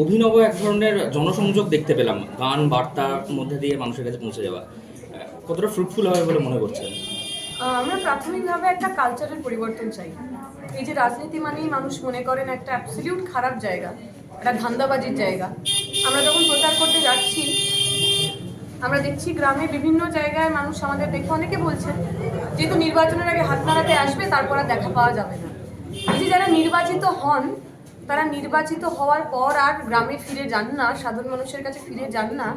অভিনব এক ধরনের জনসংযোগ দেখতে পেলাম। গান বার্তার মধ্যে দিয়ে মানুষের কাছে পৌঁছে যাওয়া। কতটা ফ্রুটফুল হবে বলে মনে করছেন? আমরা প্রাথমিকভাবে একটা কালচারের পরিবর্তন চাই। এই যে রাজনীতি মানেই মানুষ মনে করেন একটা অ্যাবসলিউট খারাপ জায়গা, একটা ধান্দাবাজির জায়গা। আমরা যখন প্রচার করতে যাচ্ছি, আমরা দেখছি গ্রামে বিভিন্ন জায়গায় মানুষ আমাদের দেখে অনেকে বলছেন, যেহেতু নির্বাচনের আগে হাত নাড়াতে আসবে, তারপর আর দেখা পাওয়া যাবে না। এই যে যারা নির্বাচিত হন তারা নির্বাচিত হওয়ার পর আর গ্রামে ফিরে যান না, সাধারণ মানুষের কাছে ফিরে যান না।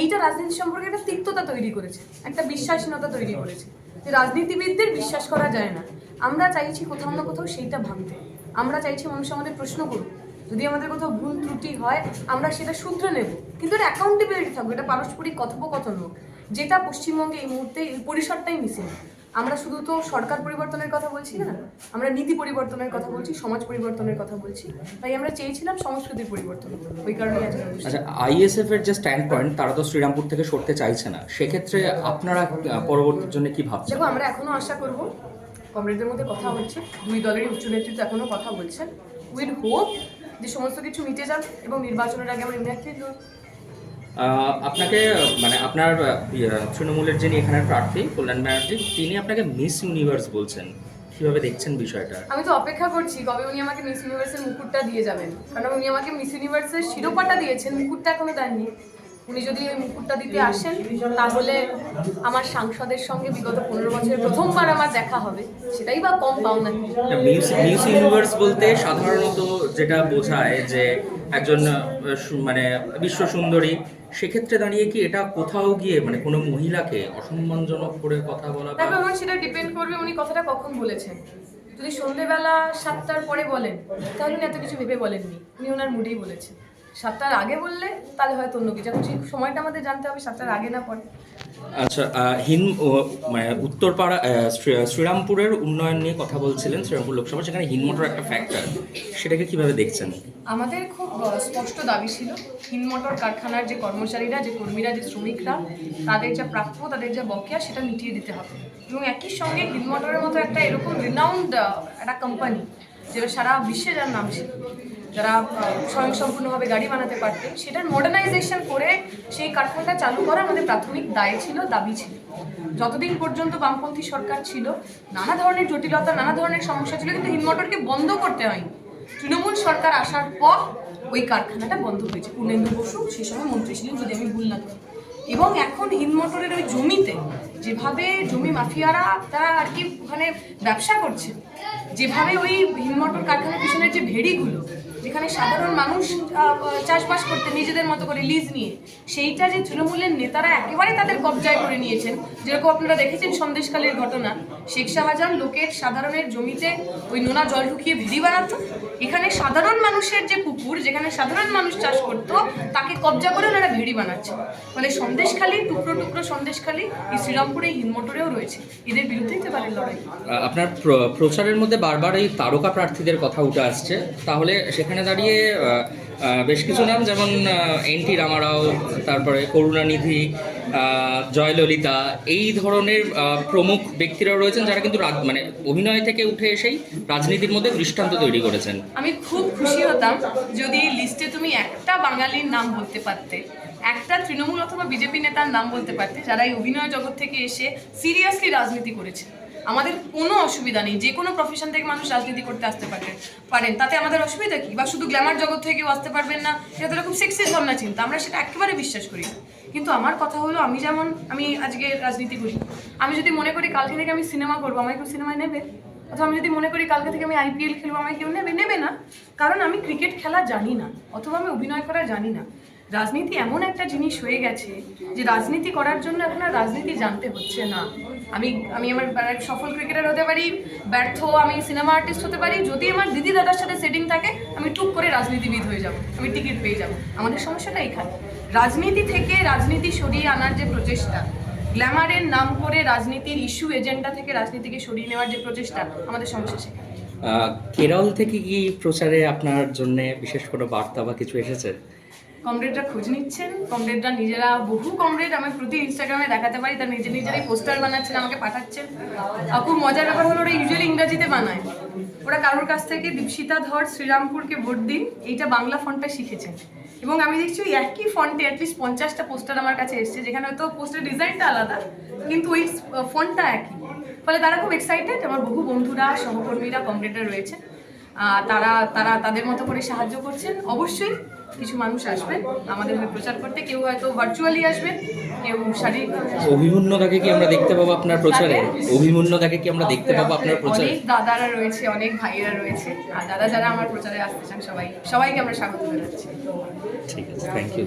এইটা রাজনীতি সম্পর্কে একটা তিক্ততা তৈরি করেছে, একটা বিশ্বাসহীনতা তৈরি করেছে যে রাজনীতিবিদদের বিশ্বাস করা যায় না। আমরা চাইছি কোথাও না কোথাও সেইটা ভাঙতে। আমরা চাইছি মানুষ আমাদের প্রশ্ন করুক। যদি আমাদের কোথাও ভুল ত্রুটি হয়, আমরা সেটা শুধরে নেব। কিন্তু এটা অ্যাকাউন্টেবিলিটি থাকবে এটা পারস্পরিক কথোপকথন হোক। যেটা পশ্চিমবঙ্গে এই মুহূর্তে এই পরিসরটাই মিসিং আমরা শুধু তো সরকার পরিবর্তনের কথা বলছি না আমরা নীতি পরিবর্তনের কথা বলছি সমাজ পরিবর্তনের কথা বলছি। তাই আমরা চেয়েছিলাম সংস্কৃতির পরিবর্তন ওই কারণে আচ্ছা আইএসএফ এর যে স্ট্যান্ড পয়েন্ট তারা তো শ্রীরামপুর থেকে সরতে চাইছে না। সেক্ষেত্রে আপনারা পরবর্তীর জন্য কি ভাবছেন? দেখো আমরা এখনও আশা করব কমরেডদের মধ্যে কথা হচ্ছে দুই দলেরই উচ্চ নেতৃত্ব এখনও কথা বলছেন। উইল হোপ যে সমস্ত কিছু মিটে যাবে এবং নির্বাচনের আগে আমরা আহ, আপনাকে মানে আপনার ইয়ে, তৃণমূলের যিনি এখানের প্রার্থী কল্যাণ ব্যানার্জি তিনি আপনাকে মিস ইউনিভার্স বলছেন। কীভাবে দেখছেন বিষয়টা? আমি তো অপেক্ষা করছি কবে উনি আমাকে মিস ইউনিভার্সের মুকুটটা দিয়ে যাবেন? কারণ উনি আমাকে মিস ইউনিভার্সের শিরোপাটা দিয়েছেন মুকুটটা এখনও দেননি। উনি যদি ওই মুকুটটা দিতে আসেন তাহলে আমার সাংসদের সঙ্গে বিগত পনেরো বছরের প্রথমবার আমার দেখা হবে। সেটাই বা কম পাও না। মিউস ইউনিভার্স বলতে সাধারণত যেটা বোঝায় যে একজন মানে বিশ্ব সুন্দরী সেক্ষেত্রে দাঁড়িয়ে কি এটা কোথাও গিয়ে মানে কোনো মহিলাকে অসম্মানজনক করে কথা বলা দেখো এখন সেটা ডিপেন্ড করবে উনি কথাটা কখন বলেছেন। যদি সন্ধেবেলা সাতটার পরে বলেন তাহলে উনি এত কিছু ভেবে বলেননি। উনি ওনার মুডেই বলেছেন। সাতটার আগে বললে তাহলে হয়তো অন্য কিছু। এখন সময়টা আমাদের জানতে হবে সাতটার আগে না পরে। আচ্ছা হিন মানে উত্তরপাড়া শ্রীরামপুরের উন্নয়ন নিয়ে কথা বলছিলেন শ্রীরামপুর লোকসভা সেখানে হিনমোটর একটা ফ্যাক্টর সেটাকে কীভাবে দেখছেন? আমাদের খুব স্পষ্ট দাবি ছিল হিনমোটর কারখানার যে কর্মচারীরা যে কর্মীরা যে শ্রমিকরা তাদের যা প্রাপ্য তাদের যা বকেয়া সেটা মিটিয়ে দিতে হবে। এবং একই সঙ্গে হিনমোটরের মতো একটা এরকম রিনাউন্ড একটা কোম্পানি যেটা সারা বিশ্বে যার নাম ছিল, যারা স্বয়ংসম্পূর্ণভাবে গাড়ি বানাতে পারতেন, সেটার মডার্নাইজেশন করে সেই কারখানাটা চালু করা আমাদের প্রাথমিক দায় ছিল, দাবি ছিল। যতদিন পর্যন্ত বামপন্থী সরকার ছিল, নানা ধরনের জটিলতা, নানা ধরনের সমস্যা ছিল, কিন্তু হিনমোটরকে বন্ধ করতে হয়নি। তৃণমূল সরকার আসার পর ওই কারখানাটা বন্ধ হয়েছে। পূর্ণেন্দু বসু, সেই সময় মন্ত্রী ছিলেন, যদি আমি ভুল না করি। এবং এখন হিনমোটরের ওই জমিতে, যেভাবে জমি মাফিয়ারা তারা আর কি ওখানে ব্যবসা করছে যেভাবে ওই হিনমোটর কারখানার পিছনের যে ভেড়িগুলো যেখানে সাধারণ মানুষ চাষবাস করতে নিজেদের মতো করে লিজ নিয়ে, সেইটা যে তৃণমূলের নেতারা একেবারে তাদের কবজায় করে নিয়েছেন। যেরকম আপনারা দেখেছেন সন্দেশকালের ঘটনা, শেখ শাহজাহান লোকের সাধারণের জমিতে ওই নোনা জল ঢুকিয়ে ভিড়ি বানাতো। এখানে সাধারণ মানুষের যে পুকুর, যেখানে সাধারণ মানুষ চাষ করতো, তাকে কবজা করে ওনারা ভিড়ি বানাচ্ছে। ফলে সন্দেশখালী, টুকরো টুকরো সন্দেশখালী এই শ্রীরামপুরে এই হিনমোটরেও রয়েছে। এদের বিরুদ্ধেই তো পারে লড়াই। আপনার প্র- প্রচারের মধ্যে বারবার এই তারকা প্রার্থীদের কথা উঠে আসছে। তাহলে সেখানে দাঁড়িয়ে আহ, আহ, বেশ কিছু নাম যেমন এন টি রামারাও তারপরে করুণানিধি জয়ললিতা এই ধরনের প্রমুখ ব্যক্তিরাও রয়েছেন যারা কিন্তু মানে অভিনয় থেকে উঠে এসেই রাজনীতির মধ্যে দৃষ্টান্ত তৈরি করেছেন। আমি খুব খুশি হতাম যদি লিস্টে তুমি একটা বাঙালির নাম বলতে পারতে একটা তৃণমূল অথবা বিজেপি নেতার নাম বলতে পারতে যারা এই অভিনয় জগৎ থেকে এসে সিরিয়াসলি রাজনীতি করেছে। আমাদের কোনো অসুবিধা নেই, যে কোনো প্রফেশন থেকে মানুষ রাজনীতি করতে আসতে পারেন পারেন। তাতে আমাদের অসুবিধা কি? বা শুধু গ্ল্যামার জগৎ থেকে কেউ আসতে পারবেন না সেটা তো খুব সেক্সি ভাবনা, চিন্তা। আমরা সেটা একেবারে বিশ্বাস করি না। কিন্তু আমার কথা হলো, আমি যেমন, আমি আজকে রাজনীতি করি। আমি যদি মনে করি কালকে থেকে আমি সিনেমা করব, আমায় কেউ সিনেমায় নেবে? অথবা আমি যদি মনে করি কালকে থেকে আমি আইপিএল খেলব, আমায় কেউ নেবে? নেবে না। কারণ আমি ক্রিকেট খেলা জানি না, অথবা আমি অভিনয় করা জানি না। রাজনীতি এমন একটা জিনিস হয়ে গেছে যে রাজনীতি করার জন্য এখন আর রাজনীতি জানতে হচ্ছে না। আমি আমি আমার এক সফল ক্রিকেটার হতে পারি, ব্যর্থ আমি সিনেমা আর্টিস্ট হতে পারি, যদি আমার দিদি দাদার সাথে সেটিং থাকে, আমি টুক করে রাজনীতিবিদ হয়ে যাব, আমি টিকিট পেয়ে যাব। আমাদের সমস্যাটা এখানে। রাজনীতি থেকে রাজনীতি সরিয়ে আনার যে প্রচেষ্টা গ্ল্যামারের নাম করে রাজনীতির ইস্যু এজেন্ডা থেকে রাজনীতিকে সরিয়ে নেওয়ার যে প্রচেষ্টা, আমাদের সমস্যা সেখানে। কেরল থেকে কি প্রচারে আপনার জন্য বিশেষ কোনো বার্তা বা কিছু এসেছে? কমরেডরা খোঁজ নিচ্ছেন, কমরেডরা নিজেরা, বহু কমরেড আমি প্রতি ইনস্টাগ্রামে দেখাতে পারি, তারা নিজে নিজেরাই পোস্টার বানাচ্ছেন, আমাকে পাঠাচ্ছেন। খুব মজার ব্যাপার হলো, ওরা ইউজুয়ালি ইংরাজিতে বানায়। ওরা কারোর কাছ থেকে দীপশিতা ধর, শ্রীরামপুরকে ভোট দিন, এইটা বাংলা ফন্টটা শিখেছেন। এবং আমি দেখছি ওই একই ফন্টে অ্যাটলিস্ট পঞ্চাশটা পোস্টার আমার কাছে এসছে, যেখানে হয়তো পোস্টার ডিজাইনটা আলাদা, কিন্তু ওই ফন্টটা একই। ফলে তারা খুব এক্সাইটেড আমার বহু বন্ধুরা, সহকর্মীরা, কমরেডরা রয়েছে। তারা তারা তাদের মতো করে সাহায্য করছেন। অবশ্যই কিছু মানুষ আসবেন আমাদের হয়ে প্রচার করতে। কেউ হয়তো ভার্চুয়ালি আসবেন কেউ শারীরিক অভিমন্যতাকে কি আমরা দেখতে পাবো আপনার প্রচারে? অভিমন্যতাকে কি আমরা দেখতে পাবো আপনার প্রচারে? অনেক দাদারা রয়েছে অনেক ভাইয়েরা রয়েছে। আর দাদা যারা আমার প্রচারে আসতে চান সবাই সবাইকে আমরা স্বাগত জানাচ্ছি। ঠিক আছে থ্যাংক ইউ